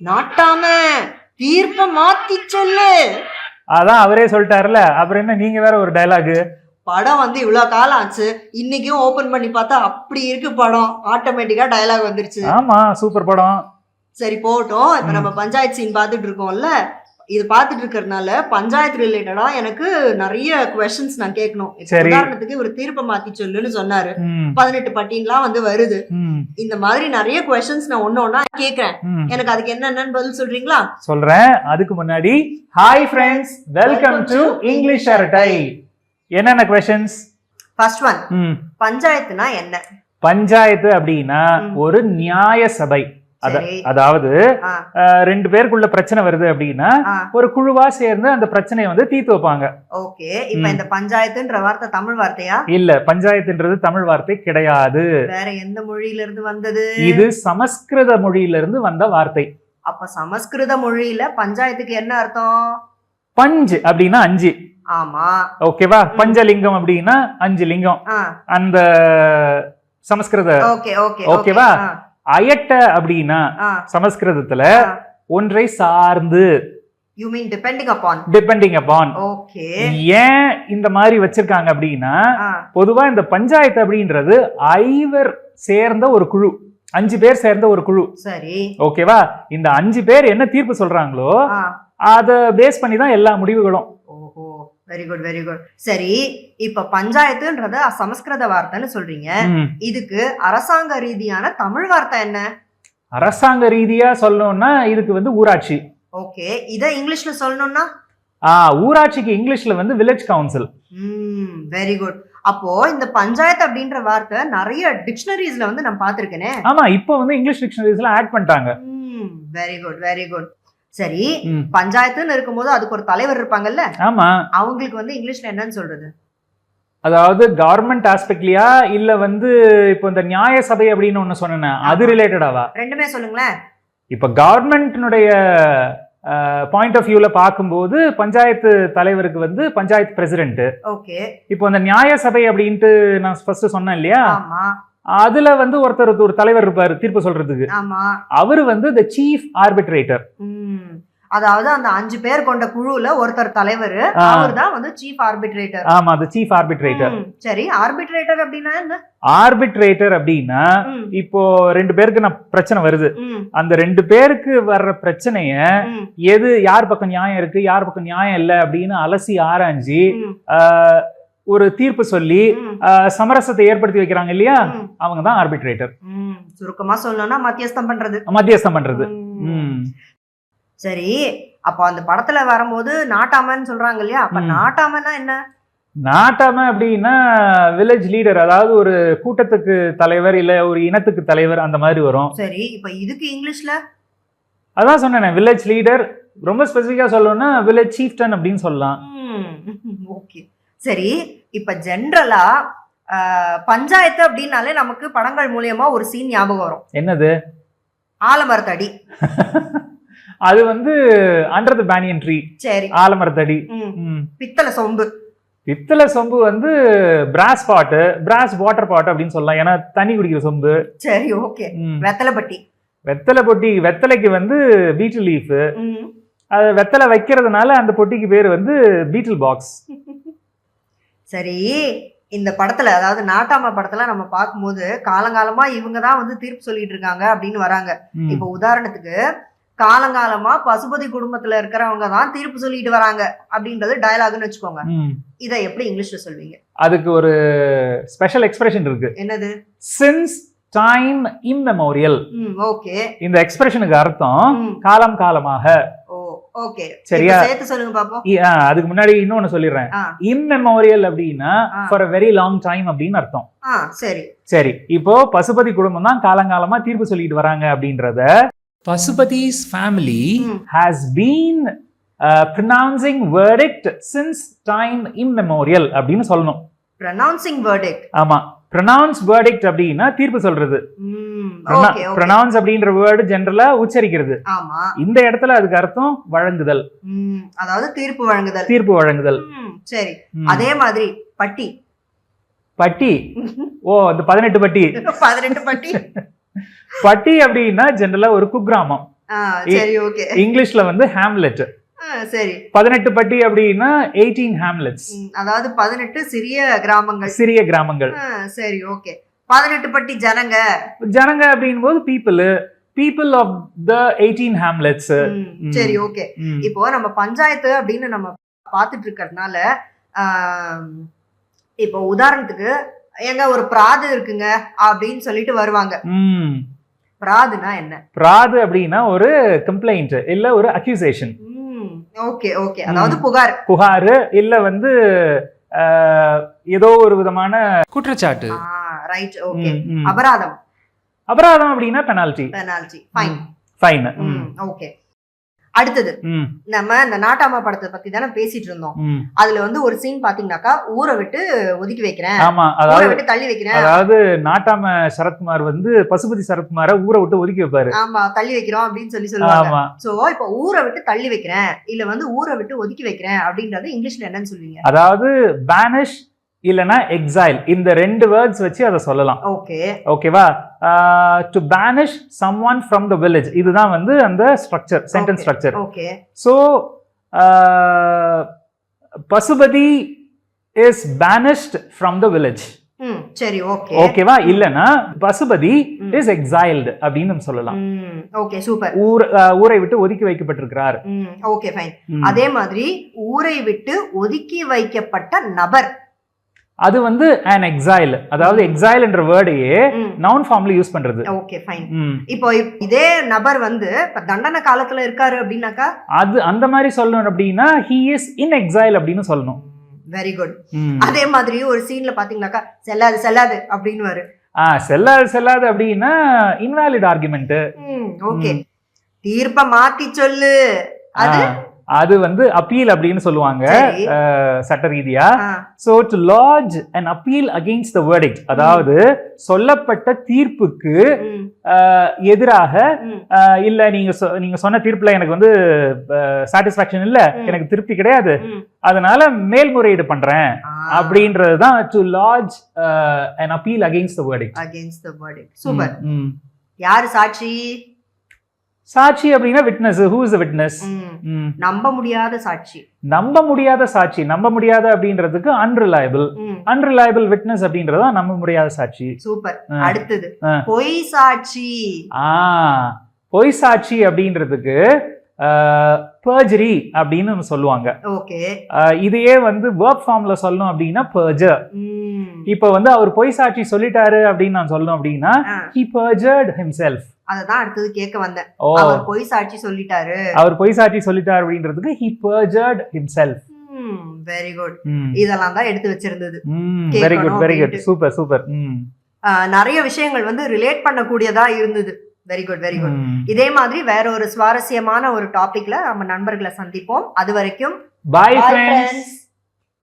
நாட்டாம தீர்ப்ப மாத்தி சொல்லு. அதான் அவரே சொல்லிட்டாருல. அப்புறம் என்ன நீங்க வேற ஒரு டயலாக் படம் வந்து இவ்வளவு காலம் ஆச்சு. இன்னைக்கும் ஓபன் பண்ணி பார்த்தா அப்படி இருக்கு படம். ஆட்டோமேட்டிக்கா டயலாக் வந்துருச்சு. ஆமா சூப்பர் படம். சரி போகட்டும். இப்ப. நம்ம பஞ்சாயத்து சீன் பார்த்துட்டு இருக்கோம்ல. இது பார்த்துட்டு இருக்கறதுனால பஞ்சாயத்து ரிலேட்டடா எனக்கு நிறைய கொஸ்டின்ஸ் நான் கேட்கணும். உதாரணத்துக்கு ஒரு தீர்ப்பை மாத்தி சொல்லுன்னு சொன்னாரு. பதினெட்டு பட்டின்லாம் வந்து வருது. இந்த மாதிரி நிறைய கொஸ்டின்ஸ் நான் ஒண்ணு ஒண்ணா கேக்குறேன். எனக்கு அதுக்கு என்னென்னு பதில் சொல்றீங்களா? சொல்றேன். அதுக்கு முன்னாடி hi friends welcome to English அரட்டை என்னென்ன கொஸ்டின்ஸ் ஃபர்ஸ்ட் ஒன் பஞ்சாயத்துனா என்ன? பஞ்சாயத்து அப்படின்னா. ஒரு நியாய சபை. அதாவது ரெண்டு பேருக்குள்ள பிரச்சனை வருது அப்படின்னா ஒரு குழுவா சேர்ந்து அந்த பிரச்சனையை வந்து தீர்த்து வைப்பாங்க. ஓகே. இப்ப. இந்த பஞ்சாயத்துன்ற வார்த்தை தமிழ் வார்த்தையா? இல்ல பஞ்சாயத்துன்றது தமிழ் வார்த்தை கிடையாது. வேற எந்த மொழியில இருந்து வந்தது? இது சமஸ்கிருத மொழியிலிருந்து வந்த வார்த்தை. அப்ப சமஸ்கிருத மொழியில பஞ்சாயத்துக்கு என்ன அர்த்தம்? பஞ்ச் அப்படின்னா அஞ்சு. ஆமா. ஓகேவா? பஞ்சலிங்கம் அப்படின்னா அஞ்சு லிங்கம். அந்த சமஸ்கிருத ஓகே ஓகே ஓகேவா? அயட்ட அப்படின்னா சமஸ்கிருதத்துல ஒன்றை சார்ந்து. You mean depending upon depending upon okay ஏன் இந்த மாதிரி வச்சிருக்காங்க அப்படின்னா பொதுவா இந்த பஞ்சாயத்து அப்படின்றது ஐவர் சேர்ந்த ஒரு குழு. அஞ்சு பேர் சேர்ந்த ஒரு குழு. சரி. ஓகேவா இந்த அஞ்சு பேர் என்ன தீர்ப்பு சொல்றாங்களோ அத பேஸ் பண்ணி தான் எல்லா முடிவுகளும். வெரி குட் வெரி குட் சரி இப்ப பஞ்சாயத்துன்றத சமஸ்கிருத வார்த்தைன்னு சொல்றீங்க. இதுக்கு அரசாங்க ரீதியான தமிழ் வார்த்தை என்ன? அரசாங்க ரீதியா சொல்லணும்னா இதுக்கு வந்து ஊராட்சி. ஓகே இத இங்கிலீஷ்ல சொல்லணும்னா? ஆ ஊராட்சிக்கு இங்கிலீஷ்ல வந்து வில்லேஜ் கவுன்சில் ம் வெரி குட் அப்போ இந்த பஞ்சாயத்து அப்படின்ற வார்த்தை நிறைய டிக்ஷனரிஸ்ல வந்து நான் பார்த்திருக்கேனே. ஆமா இப்போ வந்து இங்கிலீஷ் டிக்ஷனரிஸ்ல ஆட் பண்ணிட்டாங்க. ம் வெரி குட் வெரி குட் சரி. பஞ்சாயத்துன்னு இருக்கும்போது அதுக்கு ஒரு தலைவர் இருப்பாங்கல்ல? ஆமா. அவங்களுக்கு வந்து இங்கிலீஷ்ல என்னன்னு சொல்றது? அதாவது கவர்மெண்ட் ஆஸ்பெக்ட்லயா இல்ல வந்து இப்போ இந்த நியாய சபை அப்படின்னு ஒண்ணு சொன்னேன் அது. ரிலேட்டடாவா ரெண்டுமே சொல்லுங்களேன். இப்ப கவர்மெண்ட்னுடைய பாயிண்ட் ஆஃப் வியூல பார்க்கும்போது பஞ்சாயத்து தலைவருக்கு வந்து பஞ்சாயத்து பிரசிடென்ட் ஓகே. இப்போ அந்த நியாய சபை அப்படின்ட்டு நான் ஃபர்ஸ்ட் சொன்னேன் இல்லையா? அதுல வந்து ஒருத்தர் ஒரு தலைவர் இருப்பாரு தீர்ப்பு சொல்றதுக்கு. ஆமா. அவரு வந்து த சீஃப் ஆர்பிட்ரேட்டர் அதாவது அந்த அஞ்சு பேர் கொண்ட குழுல ஒருத்தர் தலைவர். அவர் தான் வந்து சீஃப் ஆர்பிட்ரேட்டர் ஆமா த சீஃப் ஆர்பிட்ரேட்டர் சரி ஆர்பிட்ரேட்டர் அப்படின்னா என்ன? ஆர்பிட்ரேட்டர் அப்படின்னா இப்போ ரெண்டு பேருக்கு நான் பிரச்சனை வருது. அந்த ரெண்டு பேருக்கு வர்ற பிரச்சனைய எது யார் பக்கம் நியாயம் இருக்கு யார் பக்கம் நியாயம் இல்லை அப்படின்னு அலசி ஆராய்ஞ்சி ஒரு தீர்ப்பு சொல்லி சமரசத்தை ஏற்படுத்தி வைக்கிறாங்க இல்லையா? அவங்க தான் ஆர்பிட்ரேட்டர். சுருக்கமா சொல்லணும்னா மத்தியஸ்தம் பண்றது. மத்தியஸ்தம் பண்றது. சரி அப்போ அந்த படத்துல வரும்போது நாட்டாமன்னு சொல்றாங்க இல்லையா? அப்ப. நாட்டாமன்னா என்ன? நாட்டாம அப்படின்னா வில்லேஜ் லீடர் அதாவது ஒரு கூட்டத்துக்கு தலைவர் இல்ல ஒரு இனத்துக்கு தலைவர் அந்த மாதிரி வரும். சரி இப்ப இதுக்கு இங்கிலீஷ்ல? அதான் சொன்னேன் வில்லேஜ் லீடர் ரொம்ப ஸ்பெசிஃபிக்கா சொல்லணும்னா வில்லேஜ் சீஃப்டன் அப்படின்னு சொல்லலாம். ஓகே. சரி இப்ப ஜென்ரலா பஞ்சாயத்து அப்படின்னாலே நமக்கு படங்கள் மூலியமா ஒரு சீன் ஞாபகம் வரும். என்னது? ஆலமரத்தடி அது வந்து அண்டர் த பேனியன் ட்ரீ சரி. ஆலமரத்தடி. பித்தளை சொம்பு. பித்தளை சொம்பு வந்து பிராஸ் பாட்டு பிராஸ் வாட்டர் பாட் அப்படின்னு சொல்லலாம். ஏன்னா தண்ணி குடிக்கிற சொம்பு. சரி ஓகே ம். வெத்தலைப்பட்டி. வெத்தலை பொட்டி வெத்தலைக்கு வந்து பீட்டில் லீஃப். அது வெத்தலை வைக்கிறதுனால அந்த பொட்டிக்கு பேர் வந்து பீட்டில் பாக்ஸ் சரி இந்த படத்துல அதாவது நாட்டாம படத்துல நம்ம பார்க்கும்போது காலங்காலமா இவங்க தான் வந்து தீர்ப்பு சொல்லிட்டு இருக்காங்க அப்படின்னு வராங்க. இப்ப உதாரணத்துக்கு காலங்காலமா பசுபதி குடும்பத்துல இருக்கிறவங்க தான் தீர்ப்பு சொல்லிட்டு வராங்க அப்படின்றது டயலாக்னு வச்சுக்கோங்க. இதை எப்படி இங்கிலீஷ்ல சொல்வீங்க? அதுக்கு ஒரு ஸ்பெஷல் எக்ஸ்பிரஷன் இருக்கு. என்னது? சின்ஸ் டைம் இம்மெமோரியல் ஓகே இந்த எக்ஸ்பிரஷனுக்கு அர்த்தம் காலம் காலமாக. Oh okay. சரியா? அதுக்கு முன்னாடி இன்னொன்னு சொல்லிடுறேன். இம்மெமோரியல் அப்படின்னா. ஃபார் வெரி லாங் டைம் அப்படின்னு அர்த்தம். சரி. சரி இப்போ பசுபதி குடும்பம் தான் காலங்காலமா தீர்ப்பு சொல்லிட்டு வராங்க அப்படின்றத Pasupatis family ம். has been uh, pronouncing verdict since time immemorial அப்படின்னு சொல்லணும். Verdict. ஆமா pronounce verdict அப்படின்னா தீர்ப்பு சொல்றது. Pronounce அப்படின்ற வேர்டு ஜெனரலா உச்சரிக்கிறது. இந்த இடத்துல அதுக்கு அர்த்தம் வழங்குதல். அதாவது தீர்ப்பு வழங்குதல். தீர்ப்பு வழங்குதல். சரி. அதே மாதிரி பட்டி. பட்டி? ஓ அந்த பதினெட்டு பட்டி. பதினெட்டு பட்டி. பட்டி அப்படின்னா ஜெனரலா ஒரு குக்கிராமம். இங்கிலீஷ்ல வந்து ஹேம்லெட் சரி. பதினெட்டு பட்டி அப்படின்னா எயிட்டீன் ஹேம்லெட்ஸ் அதாவது பதினெட்டு சிறிய கிராமங்கள். சிறிய கிராமங்கள். சரி ஓகே. பதினெட்டு பட்டி ஜனங்க. ஜனங்க அப்படிங்கும் போது people people of the eighteen hamlets. சரி ஓகே இப்போ நம்ம பஞ்சாயத்து அப்படின்னு நம்ம பார்த்துட்டு இருக்கிறதுனால இப்போ உதாரணத்துக்கு எங்க ஒரு பிராது இருக்குங்க அப்படின்னு சொல்லிட்டு வருவாங்க. பிராதுனா என்ன? பிராது அப்படின்னா ஒரு கம்ப்ளைண்ட் இல்ல ஒரு அக்யூசேஷன் ஓகே ஓகே அதாவது புகார். புகாரு இல்ல வந்து ஏதோ ஒரு விதமான குற்றச்சாட்டு. Right okay. அபராதம். அபராதம் அப்படின்னா penalty penalty fine fine okay அடுத்தது நம்ம இந்த நாட்டாமா படத்தை பத்தி தானே பேசிட்டு இருந்தோம். அதுல வந்து ஒரு சீன் பாத்தீங்கன்னாக்கா ஊரை விட்டு ஒதுக்கி வைக்கிறேன். ஆமா ஊரை அதாவது விட்டு தள்ளி வைக்கிறேன். அதாவது நாட்டாம சரத்குமார் வந்து பசுபதி சரத்குமார ஊரை விட்டு ஒதுக்கி வைப்பாரு. ஆமா தள்ளி வைக்கிறோம் அப்படின்னு சொல்லி சொல்லுவாங்க. சோ இப்போ ஊரை விட்டு தள்ளி வைக்கிறேன். இல்ல வந்து ஊரை விட்டு ஒதுக்கி வைக்கிறேன் அப்படின்றது இங்கிலீஷ்ல என்னன்னு சொல்லுவீங்க? அதாவது பேனிஷ் இல்லனா எக்ஸைல் இந்த ரெண்டு வேர்ட்ஸ் வச்சு அதை சொல்லலாம். ஓகே ஓகேவா to banish some one from the village இதுதான் வந்து அந்த structure sentence. Structure okay so Pasupathi is banished from the village சரி ஓகே ஓகேவா இல்லனா பசுபதி. இஸ் எக்ஸைல்டு அப்படின்னு நம்ம சொல்லலாம். ஓகே சூப்பர் ஊர் ஊரை விட்டு ஒதுக்கி வைக்கப்பட்டிருக்கிறார். Okay fine. அதே மாதிரி ஊரை விட்டு ஒதுக்கி வைக்கப்பட்ட நபர் அது வந்து an எக்ஸைல் அதாவது எக்ஸைல் என்ற வேர்டையே நவுன் ஃபார்ம்ல யூஸ் பண்றது. Okay fine. இப்போ இப்- இதே நபர் வந்து தண்டனை காலத்துல இருக்காரு அப்படின்னாக்கா? அது அந்த மாதிரி சொல்லணும் அப்படின்னா ஹி இஸ் இன் எக்ஸைல் அப்படின்னு சொல்லணும். Very good. அதே மாதிரி ஒரு சீன்ல பாத்தீங்கன்னாக்கா செல்லாது செல்லாது அப்படின்னு ஆ செல்லாது செல்லாது அப்படின்னா இன்வாலிட் ஆர்குமெண்ட் ஓகே தீர்ப்ப மாத்தி சொல்லு. அது அது வந்து அப்பீல் அப்படின்னு சொல்லுவாங்க சட்ட ரீதியா so to lodge and appeal against the verdict அதாவது சொல்லப்பட்ட தீர்ப்புக்கு எதிராக இல்ல நீங்க நீங்க சொன்ன தீர்ப்புல எனக்கு வந்து சாட்டிஸ்பாக்சன் இல்ல. எனக்கு திருப்தி கிடையாது. அதனால மேல்முறையீடு பண்றேன். அப்படின்றது தான் to lodge and appeal against the verdict against the verdict. Super யாரு சாட்சி? சாட்சி அப்படின்னா விட்னஸ் ஹூ இஸ் விட்னஸ் நம்ப முடியாத சாட்சி. நம்ப முடியாத சாட்சி. நம்ப முடியாத அப்படின்றதுக்கு அன்ரிலையபிள் அன்ரிலையபிள் விட்னஸ் அப்படின்றது நம்ப முடியாத சாட்சி. சூப்பர். அடுத்தது. பொய் சாட்சி. ஆ. பொய் சாட்சி அப்படின்றதுக்கு பர்ஜரி அப்படின்னு நம்ம சொல்லுவாங்க. இதையே வந்து ஒர்க் ஃபார்ம்ல சொல்லணும் அப்படின்னா பர்ஜர் இப்போ வந்து அவர் பொய் சாட்சி சொல்லிட்டாரு அப்படின்னு நான் சொல்லணும் அப்படின்னா ஹி பர்ஜர்ட் himself. அததான் அடுத்தது கேட்க வந்தேன். அவர் பொய் சாட்சி சொல்லிட்டாரு. அவர் பொய் சாட்சி சொல்லிட்டார் அப்படின்றதுக்கு he perjured himself. Very good இதெல்லாம் தான் எடுத்து வச்சிருந்தது. Very good very good. Super super நிறைய விஷயங்கள் வந்து ரிலேட் பண்ணக்கூடியதா இருந்தது. Very good very good. இதே மாதிரி வேற ஒரு சுவாரஸ்யமான ஒரு டாபிக்ல நம்ம நண்பர்களை சந்திப்போம். அது வரைக்கும் friends. friends.